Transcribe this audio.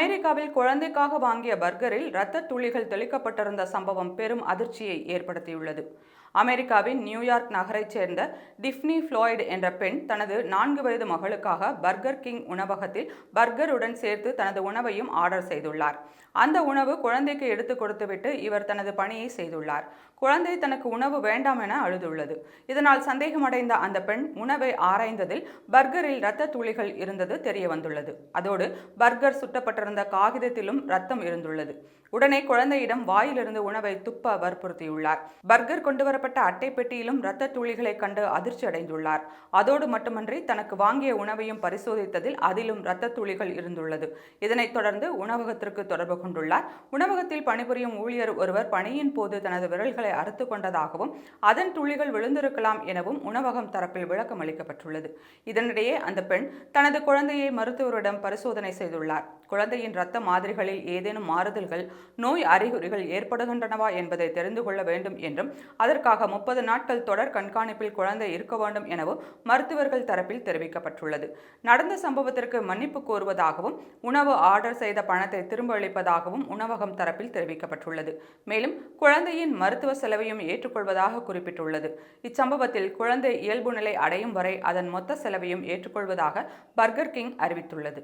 அமெரிக்காவில் குழந்தைக்காக வாங்கிய பர்கரில் இரத்த துளிகள் தெளிக்கப்பட்டிருந்த சம்பவம் பெரும் அதிர்ச்சியை ஏற்படுத்தியுள்ளது. அமெரிக்காவின் நியூயார்க் நகரைச் சேர்ந்த டிஃப்னி ஃப்ளாய்டு என்ற பெண் தனது நான்கு வயது மகளுக்காக பர்கர் கிங் உணவகத்தில் பர்கருடன் சேர்த்து தனது உணவையும் ஆர்டர் செய்துள்ளார். அந்த உணவு குழந்தைக்கு எடுத்து கொடுத்துவிட்டு இவர் தனது பணியை செய்துள்ளார். குழந்தை தனக்கு உணவு வேண்டாம் என அழுதுள்ளது. இதனால் சந்தேகமடைந்த அந்த பெண் உணவை ஆராய்ந்ததில் பர்கரில் இரத்த துளிகள் இருந்தது தெரிய வந்துள்ளது அதோடு பர்கர் சுட்டப்பட்டிருந்த காகிதத்திலும் ரத்தம் இருந்துள்ளது. உடனே குழந்தையிடம் வாயிலிருந்து உணவை துப்ப வற்புறுத்தியுள்ளார். பர்கர் கொண்டுவரப்பட்ட அட்டை பெட்டியிலும் இரத்த துளிகளை கண்டு அதிர்ச்சி அடைந்துள்ளார். அதோடு மட்டுமன்றி தனக்கு வாங்கிய உணவையும் பரிசோதித்ததில் அதிலும் இரத்த துளிகள் இருந்துள்ளது. இதனைத் தொடர்ந்து உணவகத்திற்கு தொடர்பு கொண்டுள்ளார். உணவகத்தில் பணிபுரியும் ஊழியர் ஒருவர் பணியின் போது தனது விரல்களை அறுத்து கொண்டதாகவும் அதன் துளிகள் விழுந்திருக்கலாம் எனவும் உணவகம் தரப்பில் விளக்கம் அளிக்கப்பட்டுள்ளது. இதனிடையே அந்த பெண் தனது குழந்தையை மருத்துவரிடம் பரிசோதனை செய்துள்ளார். குழந்தை குழந்தையின் இரத்த மாதிரிகளில் ஏதேனும் மாறுதல்கள் நோய் அறிகுறிகள் ஏற்படுகின்றனவா என்பதை தெரிந்து கொள்ள வேண்டும் என்றும் அதற்காக முப்பது நாட்கள் தொடர் கண்காணிப்பில் குழந்தை இருக்க வேண்டும் எனவும் மருத்துவர்கள் தரப்பில் தெரிவிக்கப்பட்டுள்ளது. நடந்த சம்பவத்திற்கு மன்னிப்பு கோருவதாகவும் உணவு ஆர்டர் செய்த பணத்தை திரும்ப அளிப்பதாகவும் உணவகம் தரப்பில் தெரிவிக்கப்பட்டுள்ளது. மேலும் குழந்தையின் மருத்துவ செலவையும் ஏற்றுக்கொள்வதாக குறிப்பிட்டுள்ளது. இச்சம்பவத்தில் குழந்தை இயல்பு நிலை அடையும் வரை அதன் மொத்த செலவையும் ஏற்றுக்கொள்வதாக பர்கர் கிங் அறிவித்துள்ளது.